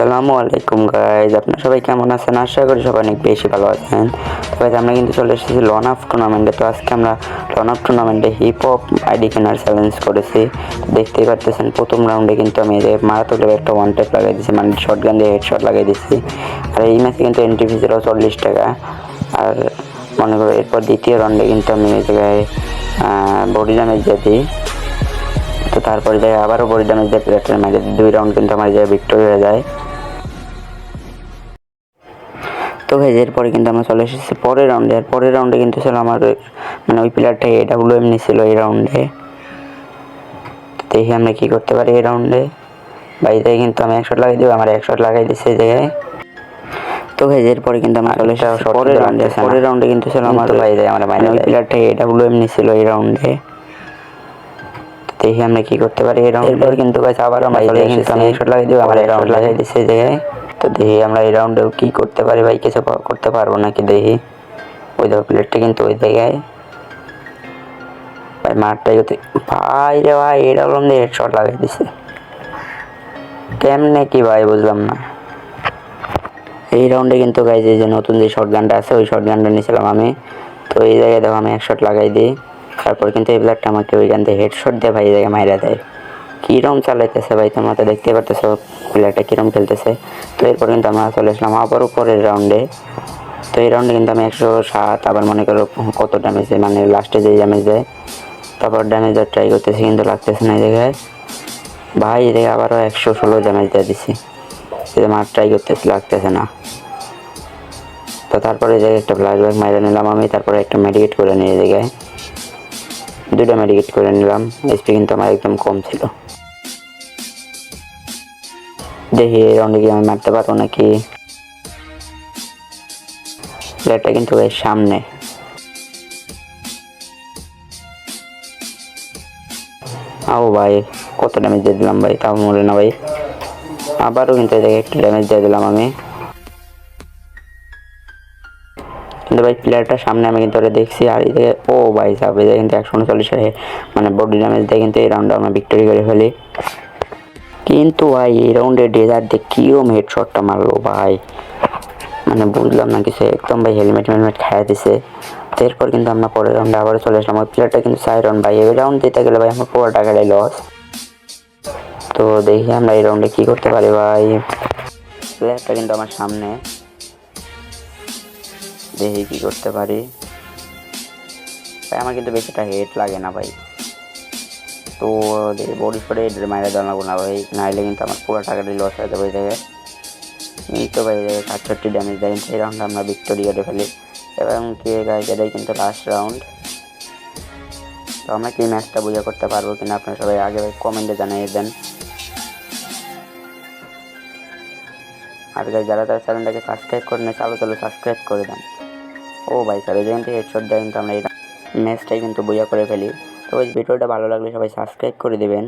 আসসালামু আলাইকুম গাইজ আপনারা সবাই কেমন আছেন? আশা করি সবাই অনেক বেশি ভালো আছেন। তো guys, আমরা কিন্তু চলে এসেছি লন আপ টুর্নামেন্টে তো আজকে আমরা লন আপ টুর্নামেন্টে হিপ হপ আইডি কেনার চ্যালেঞ্জ করেছি। দেখতেই পারতেছেন প্রথম রাউন্ডে কিন্তু আমি যে মারাত্মক একটা ওয়ান টেপ লাগাই দিয়েছি। মানে শর্ট গান দিয়ে হেডশট লাগাই দিয়েছি। আর এই ম্যাচে কিন্তু এন্ট্রি ফি ছিল চল্লিশ টাকা। আর মনে করো এরপর দ্বিতীয় রাউন্ডে কিন্তু আমি এই জায়গায় বডি ড্যামেজ দিই। তো তারপরে যায় আবারও বডি ড্যামেজ দিয়ে প্লেটের মাঝে দুই। রাউন্ড কিন্তু আমার যায় ভিক্টোরি হয়ে যায়। তো ভাই এরপরে কিন্তু আমরা চলে এসেছি পরের রাউন্ডে আর পরের রাউন্ডে কিন্তু ছিল আমার মানে ওই প্লেয়ারটা এডাব্লিউ এম ছিল এই রাউন্ডে দেখি আমরা কি করতে পারি এই রাউন্ডে বাড়িতে কিন্তু আমি একশো লাগাই দিব আমার একশো লাগাই দিচ্ছে এই জায়গায়। তো ভাই এরপরে কিন্তু আমরা চলে এসেছি পরের রাউন্ডে পরের রাউন্ডে কিন্তু ছিল আমার ভাই যায় আমার মানে ওই প্লেয়ারটা এডাব্লিউ এমনি ছিল এই রাউন্ডে দেখি আমরা কী করতে পারি এই রাউন্ডে কিন্তু গাছ আবার আমরা চলে কিন্তু আমি শট লাগাই দিব আমার রাউন্ড লাগাই দিচ্ছে এই জায়গায়। তো দেখি আমরা এই রাউন্ডেও কি করতে পারি? ভাই, কিছু করতে পারব নাকি দেখি? ওই দেখো প্লেটটা কিন্তু ওই জায়গায়। ভাই মারটাই করতে ভাই রে ভাই এই রাউন্ডে হেড শট লাগাই দিছে। কেমনে কি ভাই, বুঝলাম না। এই রাউন্ডে কিন্তু গাইজ যে নতুন যে শর্ট গানটা আছে, ওই শর্ট গানটা নিয়েছিলাম আমি। তো এই জায়গায় দেখো আমি এক শট লাগাই দিই। তারপর কিন্তু এই প্লেয়ারটা আমাকে ওইখান থেকে হেডশট দিয়ে ভাই, এই জায়গায় মাইরা দেয়। কীরম চালাইতেছে ভাই তোমরা তো দেখতে পারতেছো প্লেয়ারটা কীরম খেলতেছে। তো এরপর কিন্তু আমরা চলে আসলাম আবারও পরের রাউন্ডে তো এই রাউন্ডে কিন্তু আমি একশো সাত আবার মনে করো কত ড্যামেজ দেয় মানে লাস্টে যে ড্যামেজ দেয়, তারপর ড্যামেজ দেওয়ার ট্রাই করতেছি কিন্তু লাগতেছে না এই জায়গায়। ভাই, এই জায়গায় আবারও একশো ষোলো ড্যামেজ দিয়ে দিছি। মার ট্রাই করতেছি, লাগতেছে না। তো তারপরে এই জায়গায় একটা ফ্ল্যাশ ব্যাগ মাইরে নিলাম আমি, তারপরে একটা মেডিকেট করে নিয়ে এই জায়গায়। দুটো মেডিকেট করে নিলাম এসপি কিন্তু আমার একদম কম ছিল। দেখি এই রাউন্ডে কি আমি মারতে পারব নাকি? প্লেয়ারটা কিন্তু এর সামনে। আও ভাই, কত ড্যামেজ দিয়ে দিলাম ভাই, তাও মরে না ভাই। আবারও কিন্তু জায়গায় একটু ড্যামেজ দিয়ে দিলাম আমি। কিন্তু ভাই প্লেয়ারটার সামনে আমি কিন্তু ওটা দেখছি, আর এই জায়গায় ও ভাই সাহেব কিন্তু একশো উনচল্লিশে মানে বডি ড্যামেজ দিয়ে কিন্তু এই রাউন্ডে আমরা ভিক্টোরি করে ফেলি। কিন্তু ভাই, এই রাউন্ডে ডেজার দিয়ে কিরম হেডশটটা মারলো ভাই? মানে বুঝলাম না কিছু, একদম ভাই হেলমেট হেলমেট খাইয়ে দিছে। এরপর কিন্তু আমরা পরের রাউন্ডে আবার চলে আসলাম। ওই প্লেয়ারটা কিন্তু রাউন্ড ভাই, এই রাউন্ড দিতে গেলে ভাই আমার পুরো টাকাটাই লস তো দেখি আমরা এই রাউন্ডে কী করতে পারি ভাই। প্লেয়ারটা কিন্তু আমার সামনে। দেখি কী করতে পারি। ভাই, আমার কিন্তু বেশিটা হেড লাগে না ভাই। তো বডি ফডে মাইরা দেওয়া লাগবো না ভাই নাইলে কিন্তু আমার পুরো টাকাটাই লস হয়ে যাবে জায়গায়। এই তো ভাই, এই সাতষট্টি ড্যামেজ দেয় কিন্তু এই রাউন্ডে আমরা ভিক্টোরি করে ফেলি। এবং কি গাইজ এটাই কিন্তু লাস্ট রাউন্ড তো আমরা কি ম্যাচটা বুঝে করতে পারব কিনা আপনারা সবাই আগে ভাই কমেন্টে জানিয়ে দেন। আর গাইজ যারা তারা চ্যানেলটাকে সাবস্ক্রাইব করে নেয় চালু চালু সাবস্ক্রাইব করে দেন। ও ভাই স্যার এই জায়গায় হেডশট দেয়, কিন্তু আমরা এই ম্যাচটাই কিন্তু বইয়া করে ফেলি। তো ওই ভিডিওটা ভালো লাগলে সবাই সাবস্ক্রাইব করে দেবেন।